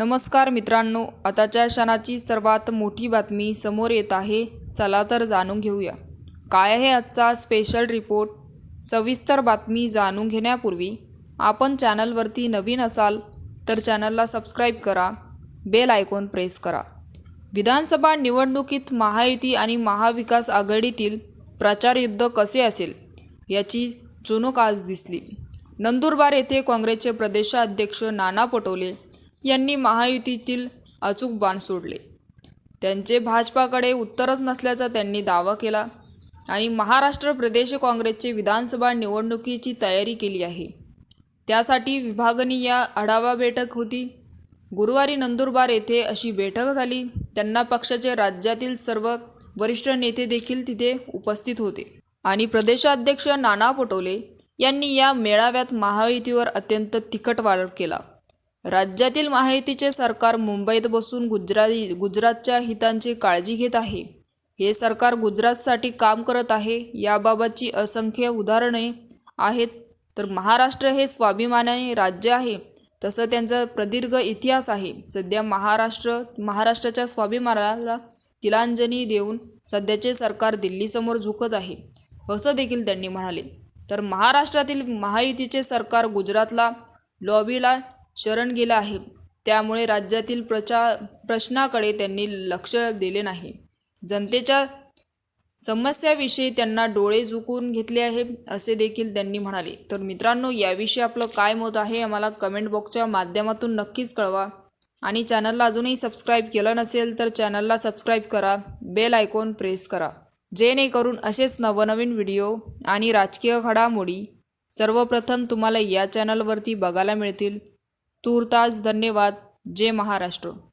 नमस्कार मित्रांनो आताच्या क्षणाची सर्वात मोठी बातमी समोर येत आहे. चला तर जाणून घेऊया. काय आहे आजचा स्पेशल रिपोर्ट सविस्तर बातमी जाणून घेण्यापूर्वी आपण चॅनलवरती नवीन असाल तर चॅनलला सबस्क्राईब करा बेल आयकॉन प्रेस करा. विधानसभा निवडणुकीत महायुती आणि महाविकास आघाडीतील प्रचारयुद्ध कसे असेल याची चुणूक आज दिसली. नंदुरबार येथे काँग्रेसचे प्रदेशाध्यक्ष नाना पटोले यांनी महायुतीतील अचूक बाण सोडले. त्यांचे भाजपाकडे उत्तरच नसल्याचा त्यांनी दावा केला आणि महाराष्ट्र प्रदेश काँग्रेसचे विधानसभा निवडणुकीची तयारी केली आहे. त्यासाठी विभागनीय या आढावा बैठक होती. गुरुवारी नंदुरबार येथे अशी बैठक झाली. त्यांना पक्षाचे राज्यातील सर्व वरिष्ठ नेते देखील तिथे उपस्थित होते आणि प्रदेशाध्यक्ष नाना पटोले यांनी या मेळाव्यात महायुतीवर अत्यंत तिखट वाढ केला. राज्यातील महायुतीचे सरकार मुंबईत बसून गुजराती गुजरातच्या हितांची काळजी घेत आहे. हे सरकार गुजरातसाठी काम करत आहे याबाबतची असंख्य उदाहरणे आहेत. तर महाराष्ट्र हे स्वाभिमानाने राज्य आहे तसं त्यांचा प्रदीर्घ इतिहास आहे. सध्या महाराष्ट्र महाराष्ट्राच्या स्वाभिमानाला तिलांजली देऊन सध्याचे सरकार दिल्लीसमोर झुकत आहे असं देखील त्यांनी म्हणाले. तर महाराष्ट्रातील महायुतीचे सरकार गुजरातला लॉबीला शरण गेलं आहे. त्यामुळे राज्यातील प्रचा प्रश्नाकडे त्यांनी लक्ष दिले नाही. जनतेच्या समस्याविषयी त्यांना डोळे झुकून घेतले आहे असे देखील त्यांनी म्हणाले. तर मित्रांनो याविषयी आपलं काय मत आहे आम्हाला कमेंट बॉक्सच्या माध्यमातून नक्कीच कळवा. आणि चॅनलला अजूनही सबस्क्राईब केलं नसेल तर चॅनलला सबस्क्राईब करा. बेल आयकॉन प्रेस करा. जेणेकरून असेच नवनवीन व्हिडिओ आणि राजकीय घडामोडी सर्वप्रथम तुम्हाला या चॅनलवरती बघायला मिळतील. तूर्तास धन्यवाद जय महाराष्ट्र.